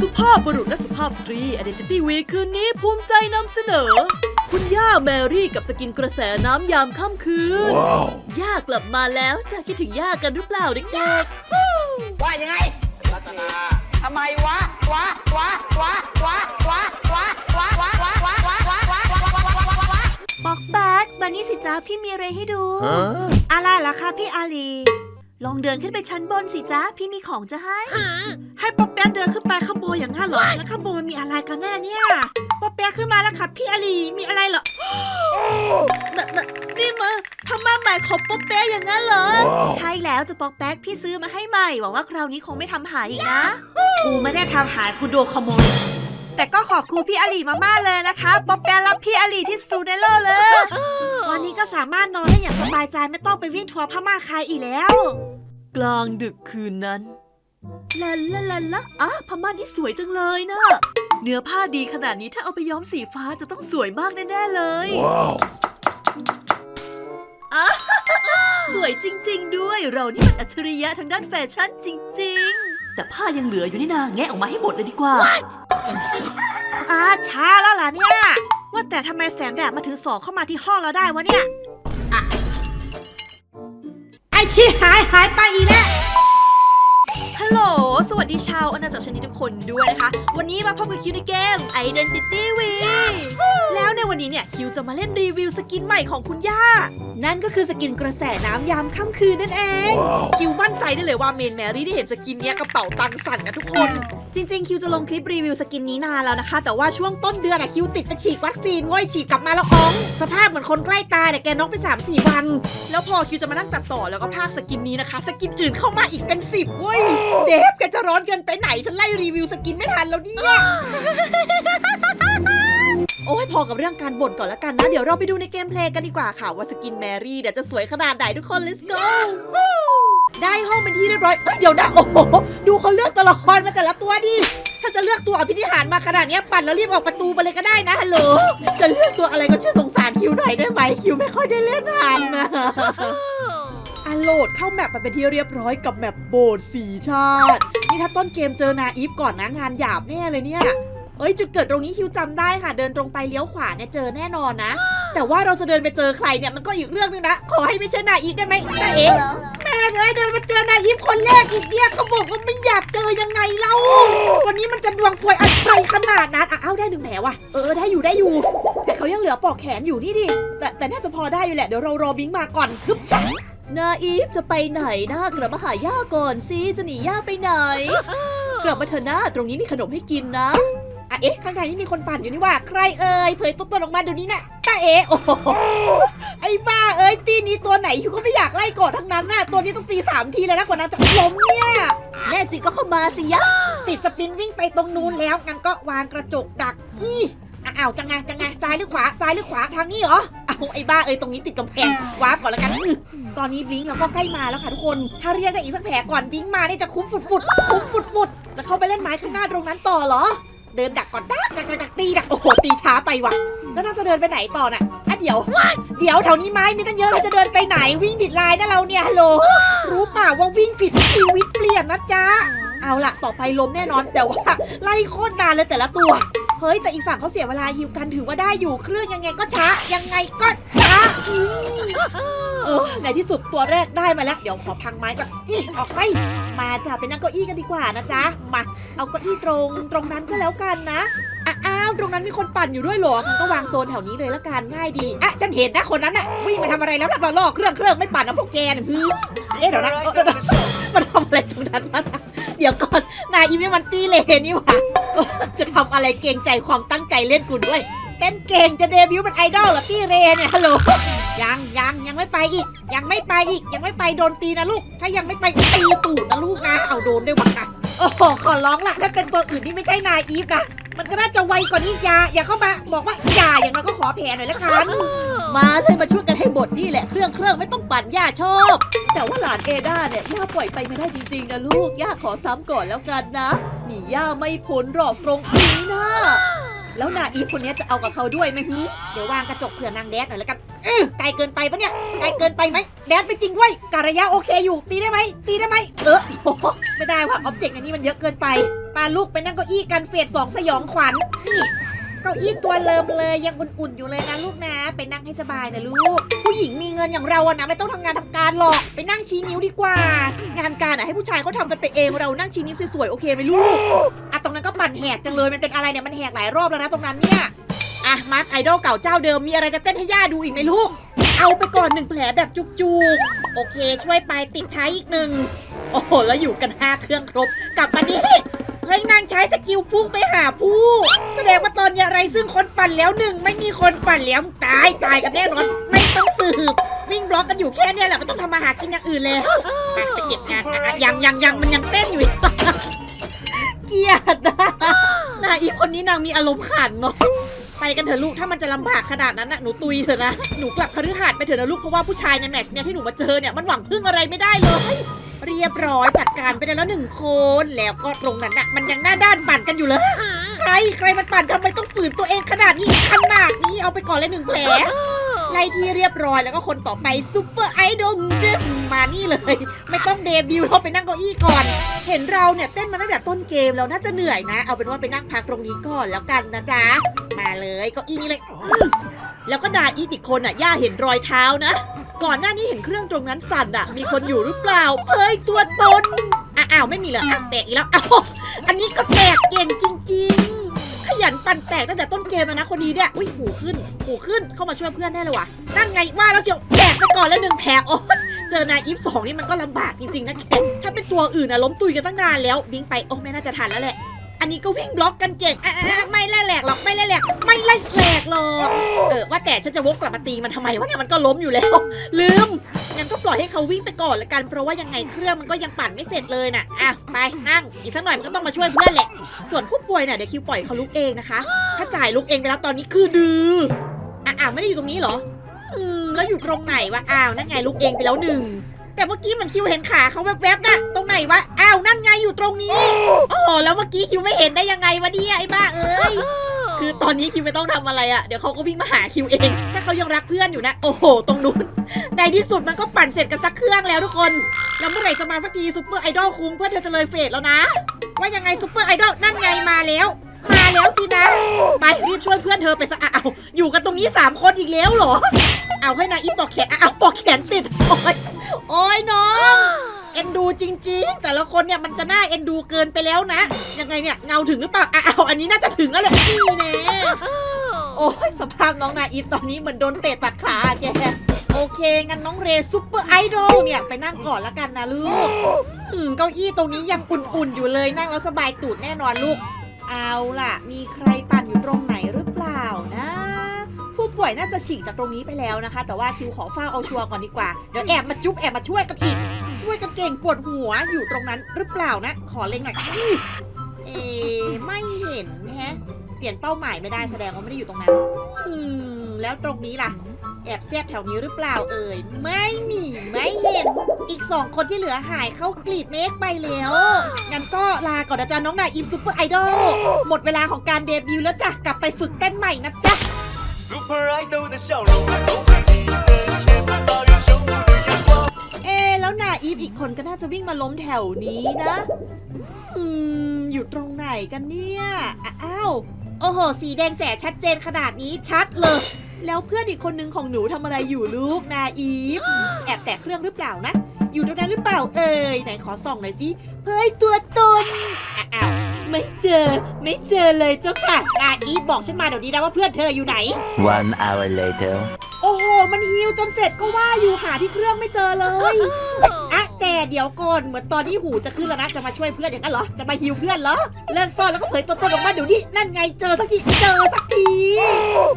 สุภาพบุรุษและสุภาพสตรี Identity Week คืนนี้ภูมิใจนำเสนอ คุณย่าแมรี่กับสกินกระแสน้ำยามค่ำคืน Wow. ย่ากลับมาแล้วจะคิดถึงย่ากันหรือเปล่าเด็กว่ายังไงรัตนาทำไมวะวะวะวะวะวะวะวะวะวะวะวะวะวะวะวะวะวะวะๆบอกแบ๊กมานี่สิจ้าพี่มีอะไรให้ดู Huh? อะไรล่ะคะพี่อาลี ลองเดินขึ้นไปชั้นบนสิจ้าพี่มีของจะให้ ให้ป๊อปแป๊ะเดินขึ้นไปข้างบนอย่างนั้นเหรอแล้วข้างบนมันมีอะไรกันแน่เนี่ยป๊อปแป๊ะขึ้นมาแล้วค่ะพี่อาลีมีอะไรเหรอนนนี่มาพม่าใหม่ของป๊อปแป๊ะอย่างนั้นเหรอ Wow. ใช่แล้วจะป๊อกแป๊กพี่ซื้อมาให้ใหม่หวังว่าคราวนี้คงไม่ทำหายอีกนะ กูไม่ได้ทำหายกูโดนขโมยแต่ก็ขอบคุณพี่อาลีมากๆเลยนะคะป๊อปแป๊กรับพี่อาลีที่สุดในโลกเลย วันนี้ก็สามารถนอนได้อย่างสบายใจไม่ต้องไปวิ่งทัวร์พม่าใครอีกแล้ว กลางดึกคืนนั้น ลาลาลาลาอะพม่านที่สวยจังเลยนะ เนื้อผ้าดีขนาดนี้ถ้าเอาไปย้อมสีฟ้าจะต้องสวยมากแน่ ๆ เลย Wow. สวยจริง ๆ ด้วยเรานี่มันอัจฉริยะทางด้านแฟชั่นจริง ๆ แต่ผ้ายังเหลืออยู่นี่นาแงะออกมาให้หมดเลยดีกว่าอ่าช้าแล้วล่ะเนี่ย ว่าแต่ทำไมแสงแดดมาถึงสองเข้ามาที่ห้องเราได้วะเนี่ยอะไอชีหายหายไปอี สวัสดีชาวอาณาจักรชนิดทุกคนด้วยนะคะ วันนี้มาพบกับคิวในเกม Identity w e แล้วในวันนี้เนี่ยคิวจะมาเล่นรีวิวสกินใหม่ของคุณย่า นั่นก็คือสกินกระแสน้ำยามค่ำคืนนั่นเอง Wow. คิวมั่นใจได้เลยว่าเมนแมรี่ที่เห็นสกินเนี้ยกระเป๋าตังค์สั่นกันทุกคน จริงๆ คิวจะลงคลิปรีวิวสกินนี้นานแล้วนะคะ แต่ว่าช่วงต้นเดือนอะคิวติดไปฉีดวัคซีนเว้ยฉีดกลับมาแล้วอ๋อง สภาพเหมือนคนใกล้ตายแต่แกน็อกไป 3 4 วัน แล้วพอคิวจะมานั่งตัดต่อแล้วก็พากสกินนี้นะคะ สกินอื่นเข้ามาอีกเป็นสิบเว้ยเดฟแกจะร้อนเกินไปไหนฉันไล่รีวิวสกินไม่ทันแล้วเนี่ยโอ้ยพอกับเรื่องการบ่นก่อนละกันนะ เดี๋ยวเราไปดูในเกมเพลย์กันดีกว่าค่ะ ว่าสกินแมรี่เดี๋ยวจะสวยขนาดไหนทุกคน let's go ได้ห้องเป็นที่เรียบร้อย เอ้ยเดี๋ยวนะ โอ้โห ดูเขาเลือกตัวละครมาแต่ละตัวดิ ถ้าจะเลือกตัวอภิธิหารมาขนาดเนี้ยปั่นแล้วรีบออกประตูไปเลยก็ได้นะฮัลโหล จะเลือกตัวอะไรก็ช่วยสงสารคิวหน่อยได้ไหมคิวไม่ค่อยได้เล่นนานนะอันโหลดเข้าแมปมาเป็นที่เรียบร้อยกับแมปโบสถ์สีชาติ นี่ถ้าต้นเกมเจอนาอีฟก่อนนะงานหยาบแน่เลยเนี่ยเอ้ยจุดเกิดตรงนี้คิวจำได้ค่ะ เดินตรงไปเลี้ยวขวาเนี่ยเจอแน่นอนนะ แต่ว่าเราจะเดินไปเจอใครเนี่ยมันก็อีกเรื่องนึงนะ ขอให้ไม่ใช่นาอีฟได้ไหมแต่เอ๋ เอ้ยเดินมาเจอนายอีฟคนแรกอีกเนี่ยเขาบอกว่าไม่อยากเจอยังไงเล่าวันนี้มันจะดวงสวยอะไรขนาดนั้นอะเอ้าได้หนึ่งแผลว่ะเออได้อยู่ได้อยู่ แต่เขายังเหลือปอกแขนอยู่นี่ดิแต่แต่น่าจะพอได้อยู่แหละเดี๋ยวเรารอบิงมาก่อนฮึบชักนาอีฟจะไปไหนนะกลับมาหาย่าก่อนสิจะหนีย่าไปไหน กลับมาเถอะนะตรงนี้มีขนมให้กินนะ อะเอ๊ะข้างในนี่มีคนปั่นอยู่นี่ว่า ใครเอ่ยเผยตัวตนออกมาเดี๋ยวนี้นะตาเอ๋โอ้โหไอ้บ้าเอ้ยตีนี้ตัวไหนคิวก็ไม่อยากไล่กดทั้งนั้นน่ะตัวนี้ต้องตีสามทีเลยนะกว่านั้นจะล้มเนี่ยแน่จริงก็เข้ามาสิยะติดสปินวิ่งไปตรงนู้นแล้วงั้นก็วางกระจกดักอีอ้าวจังไงจังไงซ้ายหรือขวาซ้ายหรือขวาทางนี้เหรอเอาไอ้บ้าเอ้ยตรงนี้ติดกำแพงวาร์ปก่อนละกันอื้อตอนนี้บลิงก์เราก็ใกล้มาแล้วค่ะทุกคน ถ้าเรียกได้อีกสักแผลก่อนบลิงก์มาเนี่ยจะคุ้มฝุดๆคุ้มฝุดๆจะเข้าไปเล่นไม้ข้างหน้าตรงนั้นต่อเหรอ เดินดักก่อนดักดักดักดักตีดักโอ้โหตีช้าไปว่ะ แล้วน่าจะเดินไปไหนต่อน่ะอะเดี๋ยว เดี๋ยวแถวนี้ไม้มีตั้งเยอะเราจะเดินไปไหนวิ่งผิดลายนะเราเนี่ยฮัลโหลรู้เปล่าว่าวิ่งผิดชีวิตเปลี่ยนนะจ๊ะเอาล่ะต่อไปล้มแน่นอนแต่ว่าไล่โคตรนานเลยแต่ละตัวเฮ้ย แต่อีกฝั่งเขาเสียเวลาฮิวกันถือว่าได้อยู่เครื่องยังไงก็ช้า ยังไงก็ช้าอืมเออ ในที่สุดตัวแรกได้มาแล้ว เดี๋ยวขอพังไม้ก่อนอีออกไป มาจ้ะไปนั่งเก้าอี้กันดีกว่านะจ๊ะ มา เอาเก้าอี้ตรงตรงนั้นก็แล้วกันนะอ้าวตรงนั้นมีคนปั่นอยู่ด้วยเหรองั้นก็วางโซนแถวนี้เลยละกันง่ายดี อะฉันเห็นนะคนนั้นน่ะวิ่งมาทำอะไรแล้วล่ะล่อเครื่องเครื่องไม่ปั่นนะพวกแกนะหืมเอ๊ะเดี๋ยวนะเอ้อเดี๋ยวนะมันทำอะไรตรงนั้นวะนะเดี๋ยวก่อนนายอิมนี่มันตีเลนี่หว่าจะทำอะไรเกรงใจความตั้งใจเล่นกูด้วยเต้นเก่งจะเดบิวต์เป็นไอดอลเหรอตี้เรเนี่ยฮัลโหล ยังยังยังไม่ไปอีก ยังไม่ไปอีก ยังไม่ไปโดนตีนะลูก ถ้ายังไม่ไปตีตูดนะลูกนะเอาโดนด้วยวะค่ะโอ้โหขอร้องละถ้าเป็นตัวอื่นที่ไม่ใช่นายอีฟนะมันก็น่าจะไวกว่านี้อยาอย่าเข้ามาบอกว่าอย่าอย่างน้อยก็ขอแผลหน่อยละกันมาเลยมาช่วยกันให้หมดนี่แหละเครื่องเครื่องไม่ต้องปั่นย่าชอบ แต่ว่าหลานเอด้าเนี่ยย่าปล่อยไปไม่ได้จริงๆนะลูกย่าขอซ้ำก่อนแล้วกันนะหนีย่าไม่พ้นหรอกตรงนี้นะ แล้วนาอีฟคนนี้จะเอากับเขาด้วยไหมฮึเดี๋ยววางกระจกเผื่อนางแดดหน่อยแล้วกันเออไกลเกินไปปะเนี่ยไกลเกินไปไหมแดดไปจริงด้วยการระยะโอเคอยู่ ตีได้ไหมตีได้ไหมเออโอ้โหไม่ได้ว่ะออบเจกต์ในนี้มันเยอะเกินไปปาลูกไปนั่งเก้าอี้กันเฟสสองสยองขวัญนี่ เก้าอี้ตัวเลิมเลยยังอุ่นๆอยู่เลยนะลูกนะไปนั่งให้สบายนะลูก ผู้หญิงมีเงินอย่างเราอะนะไม่ต้องทำงานทำการหรอกไปนั่งชี้นิ้วดีกว่า งานการอะให้ผู้ชายเขาทำกันไปเองเรานั่งชี้นิ้วสวยๆโอเคไหมลูกอะตรงนั้นก็ปั่นแหกจังเลยมันเป็นอะไรเนี่ยมันแหกหลายรอบแล้วนะตรงนั้นเนี่ยอะมาร์คไอดอลเก่าเจ้าเดิมมีอะไรจะเต้นให้ย่าดูอีกไหมลูก เอาไปก่อนหนึ่งแผลแบบจุกๆ โอเค ช่วยไปติดท้ายอีกหนึ่ง โอ้โห แล้วอยู่กันห้าเครื่องครบ กลับมานี่ เฮ้นางใช้สกิลพุ่งไปหาผู้ แสดงว่าตอนนี้ไรซึ่งคนปั่นแล้วหนึ่งไม่มีคนปั่นแล้วตายตายกันแน่นอนไม่ต้องสืบวิ่งบล็อกกันอยู่แค่เนี้ยแหละไม่ต้องทำมาหากินอย่างอื่นเลยอะไปเก็บงานอะอะยังยังยังมันยังเต้นอยู่อีกเกลียดนะนาอีคนนี้นางมีอารมณ์ขันเนาะไปกันเถอะลูกถ้ามันจะลำบากขนาดนั้นน่ะหนูตุยเถอะนะหนูกลับคฤหาสน์ไปเถอะนะลูกเพราะว่าผู้ชายในแมตช์เนี่ยที่หนูมาเจอเนี่ยมันหวังพึ่งอะไรไม่ได้เลย เรียบร้อยจัดการไปได้แล้วหนึ่งคนแล้วก็ตรงนั้นน่ะ มันยังหน้าด้านปั่นกันอยู่เลย ใครใครมันปั่นทำไมต้องฝืนตัวเองขนาดนี้ขนาดนี้เอาไปก่อนเลยหนึ่งแผลไล่ที่เรียบร้อยแล้วก็คนต่อไปซุปเปอร์ไอดอลเจมมานี่เลย ไม่ต้องเดบิวต์เราไปนั่งเก้าอี้ก่อน เห็นเราเนี่ยเต้นมาตั้งแต่ต้นเกมแล้วน่าจะเหนื่อยนะ เอาเป็นว่าไปนั่งพักตรงนี้ก่อนแล้วกันนะจ๊ะ มาเลยเก้าอี้นี้เลย แล้วก็ด่าอีฟอีกคนอะย่าเห็นรอยเท้านะ ก่อนหน้านี้เห็นเครื่องตรงนั้นสั่นอะมีคนอยู่หรือเปล่าเผยตัวตนอะอ้าวไม่มีเหรออะแตกอีกแล้วอ้าวอันนี้ก็แตกเก่งจริง ๆ ขยันปั่นแตกตั้งแต่ต้นเกมแล้วนะคนนี้เนี่ยอุ้ยหูขึ้นหูขึ้นเข้ามาช่วยเพื่อนได้เลยว่ะนั่นไงว่าแล้วเชียวแตกไปก่อนแล้วหนึ่งแผลโอ้เจอนายอีฟสองนี่มันก็ลำบากจริงๆนะแกถ้าเป็นตัวอื่นอะล้มตุยกันตั้งนานแล้วบิงไป โอ้ไม่น่าจะทันแล้วแหละ อันนี้ก็วิ่งบล็อกกันเก่งอะไม่ไล่แหลกหรอก ไม่ไล่แหลกหรอกเออว่าแต่ฉันจะวกกลับมาตีมันทำไมวะเนี่ยมันก็ล้มอยู่แล้ว ลืมงั้นก็ปล่อยให้เขาวิ่งไปก่อนละกัน เพราะว่ายังไงเครื่องมันก็ยังปั่นไม่เสร็จเลยน่ะอะไปนั่งอีกสักหน่อยมันก็ต้องมาช่วยเพื่อนแหละ ส่วนผู้ป่วยเนี่ยเดี๋ยวคิวปล่อยเขาลุกเองนะคะ ถ้าจ่ายลุกเองไปแล้วตอนนี้คือดื้ออะอ้าวไม่ได้อยู่ตรงนี้เหรออืมแล้วอยู่ตรงไหนวะอ้าวนั่นไงลุกเองไปแล้วหนึ่งแต่เมื่อกี้มันคิวเห็นขาเขาแวบๆนะตรงไหนวะอ้าวนั่นไงอยู่ตรงนี้โอ้โหแล้วเมื่อกี้คิวไม่เห็นได้ยังไงวะเนี่ยไอ้บ้าเอ้ย คือตอนนี้คิวไม่ต้องทำอะไรอะ่ะเดี๋ยวเขาก็วิ่งมาหาคิวเอง ถ้าเขายังรักเพื่อนอยู่นะ โอ้โห ตรงนู้น ในที่สุดมันก็ปั่นเสร็จกันสักเครื่องแล้วทุกคน แล้วเมื่อไหร่จะมาสักทีซุปเปอร์ไอดอลคุ้งเพื่อนเธอจะเลยเฟสแล้วนะ ว่ายังไงซุปเปอร์ไอดอลนั่นไงมาแล้ว มาแล้วสินะ ไปรีบช่วยเพื่อนเธอไปซะอ้าวอยู่กันตรงนี้สามคนอีกแล้วเหรอ เอาให้นายอีปอกแขนอ้าวปอกแขนติด โอ้ยโอ้ยน้อง เอ็นดูจริง ๆ แต่ละคนเนี่ยมันจะน่าเอ็นดูเกินไปแล้วนะ ยังไงเนี่ยเงาถึงหรือเปล่าอ้าวอันนี้น่าจะถึงแล้วแหละนี่แน่โอ้ยสภาพน้องนาอีฟตอนนี้เหมือนโดนเตะตัดขาอะแกโอเคงั้นน้องเรซุปเปอร์ไอดอลเนี่ยไปนั่งก่อนละกันนะลูกอืมเก้าอี้ตรงนี้ยังอุ่นๆอยู่เลยนั่งแล้วสบายตูดแน่นอนลูก เอาล่ะ มีใครปั่นอยู่ตรงไหนหรือเปล่านะ ผู้ป่วยน่าจะฉีกจากตรงนี้ไปแล้วนะคะ แต่ว่าคิวขอเฝ้าเอาชัวร์ก่อนดีกว่า เดี๋ยวแอบมาจุ๊บแอบมาช่วยกันอีก ช่วยกันเก่งปวดหัวอยู่ตรงนั้นหรือเปล่านะ ขอเล็งหน่อยอุ๊ยเอไม่เห็นแฮะ เปลี่ยนเป้าหมายไม่ได้แสดงว่าไม่ได้อยู่ตรงนั้นอืมแล้วตรงนี้ล่ะ แอบแซบแถวนี้หรือเปล่าเอ่ย ไม่มีไม่เห็น อีกสองคนที่เหลือหายเข้ากลีบเมฆไปแล้ว งั้นก็ลาก่อนนะจ๊ะน้องนายอิมซูเปอร์ไอดอล หมดเวลาของการเดบิวต์แล้วจ้ะ กลับไปฝึกเต้นใหม่นะจ๊ะ Super Idol 的笑容能够为你的天分抱有守护的阳光。 เอะแล้วนาอีฟอีกคนก็น่าจะวิ่งมาล้มแถวนี้นะ อืม อยู่ตรงไหนกันเนี่ยอะอ้าว โอ้โห สีแดงแจ๋ชัดเจนขนาดนี้ชัดเลย แล้วเพื่อนอีกคนนึงของหนูทำอะไรอยู่ลูกนาอีฟ แอบแตะเครื่องหรือเปล่านะ อยู่ตรงนั้นหรือเปล่าเอ่ย ไหนขอส่องหน่อยสิเฮ้ยตัวตนอะอ้าว ไม่เจอ ไม่เจอเลยเจ้าค่ะนาอีฟบอกฉันมาเดี๋ยวนี้นะว่าเพื่อนเธออยู่ไหน One hour later. โอ้โห มันฮิวจนเสร็จก็ว่าอยู่หาที่เครื่องไม่เจอเลยอะแต่เดี๋ยวก่อนเหมือนตอนที่หูจะขึ้นแล้วนะจะมาช่วยเพื่อนอย่างนั้นเหรอจะมาฮิวเพื่อนเหรอเลิกซ่อนแล้วก็เผยตัวตนออกมาเดี๋ยวนี้นั่นไงเจอสักทีเจอสักที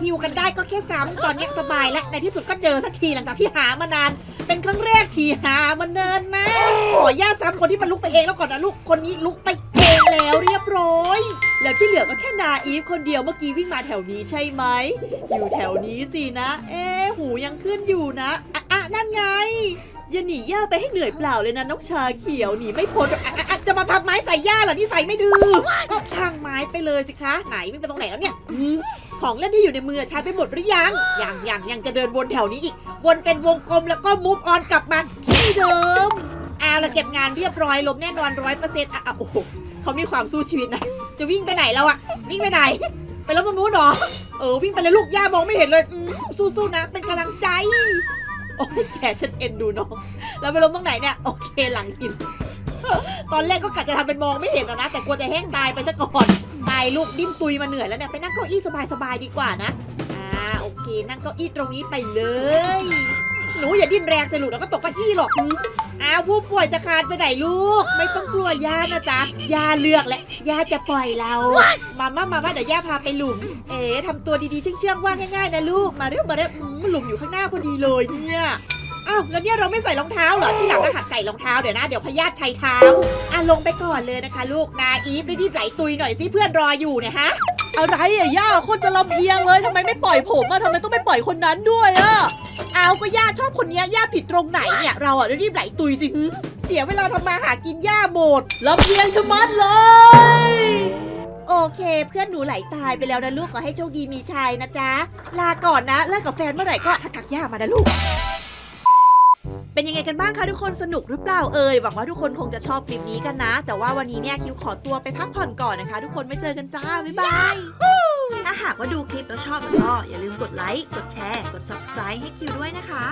ฮิวกันได้ก็แค่ซ้ำตอนเนี้ยสบายแล้วในที่สุดก็เจอสักทีหลังจากที่หามานาน เป็นครั้งแรกที่หามันเนินนะขอญาตซ้ำคนที่มันลุกไปเองแล้วก่อนนะลูกคนนี้ลุกไปเอง แล้วเรียบร้อย แล้วที่เหลือก็แค่นาอีฟคนเดียวเมื่อกี้วิ่งมาแถวนี้ใช่ไหม อยู่แถวนี้สินะ เอ๊ะหูยังขึ้นอยู่นะ อะอะนั่นไง อย่าหนีย่าไปให้เหนื่อยเปล่าเลยนะน้องชาเขียวหนีไม่พ้นหรอกอะอะอะจะมาพับไม้ใส่ย่าเหรอนี่ใส่ไม่ดื้อก็พังไม้ไปเลยสิคะ ไหนวิ่งไปตรงไหนแล้วเนี่ยอืมขของเล่นที่อยู่ในมือใช้ไปหมดหรือยัง ยังยังยังจะเดินวนแถวนี้อีก วนเป็นวงกลมแล้วก็มูฟออนกลับมาที่เดิมเอาละเก็บงานเรียบร้อยลมแน่นอนร้อยเปอร์เซ็นต์อะอะโอ้โห เขามีความสู้ชีวิตนะ จะวิ่งไปไหนแล้วอะวิ่งไปไหน ไปแล้วตรงนู้นหรอ เออวิ่งไปเลยลูกย่ามองไม่เห็นเลยอืมสู้ๆนะ เป็นกำลังใจ โอ้ยแกฉันเอ็นดูน้อง แล้วไปล้มตรงไหนเนี่ย โอเคหลังหิน ตอนแรกก็กะจะทำเป็นมองไม่เห็นอะนะ แต่กลัวจะแห้งตายไปซะก่อนตายลูกดิ้นตุยมาเหนื่อยแล้วเนี่ย ไปนั่งเก้าอี้สบายๆดีกว่านะ อ่าโอเค นั่งเก้าอี้ตรงนี้ไปเลย ดิ้นแรงสิลูกแล้วก็ตกเก้าอี้หรอกอืมอ้าวผู้ป่วยจะคลานไปไหนลูก ไม่ต้องกลัวย่านะจ๊ะย่าเลือกและย่าจะปล่อยเรา มาม่ามาม่าเดี๋ยวย่าพาไปหลุม เอ๋ทำตัวดีๆเชื่องๆว่าง่ายๆนะลูกมาเร็วมาเร็วอืมหลุมอยู่ข้างหน้าพอดีเลยเนี่ยอ้าวแล้วเนี่ยเราไม่ใส่รองเท้าเหรอที่หลังก็หัดใส่รองเท้าเดี๋ยวนะเดี๋ยวพยาธิชัยเท้าอะลงไปก่อนเลยนะคะ ลูกนาอีฟรีบๆไหลตุยหน่อยสิเพื่อนรออยู่เนี่ยฮะ อะไรอะย่าคนจะลำเอียงเลยทำไมไม่ปล่อยผมอะทำไมต้องไปปล่อยคนนั้นด้วยอะเอาก็ย่าชอบคนเนี้ยย่าผิดตรงไหนเนี่ยเราอะรีบไหลตุยสิหึเสียเวลาทำมาหากินย่าหมดลำเอียงชะมัดเลย โอเค เพื่อนหนูไหลตายไปแล้วนะลูกขอให้โชคดีมีชัยนะจ๊ะลาก่อนนะเลิกกับแฟนเมื่อไหร่ก็ทักทักย่ามานะลูก เป็นยังไงกันบ้างคะทุกคนสนุกหรือเปล่าเอ่ยหวังว่าทุกคนคงจะชอบคลิปนี้กันนะ แต่ว่าวันนี้เนี่ยคิวขอตัวไปพักผ่อนก่อนนะคะ ทุกคนไม่เจอกันจ้าบ๊ายบายถ้าหากว่าดูคลิปแล้วชอบก็อย่าลืมกดไลค์กดแชร์กด subscribe ให้คิวด้วยนะคะ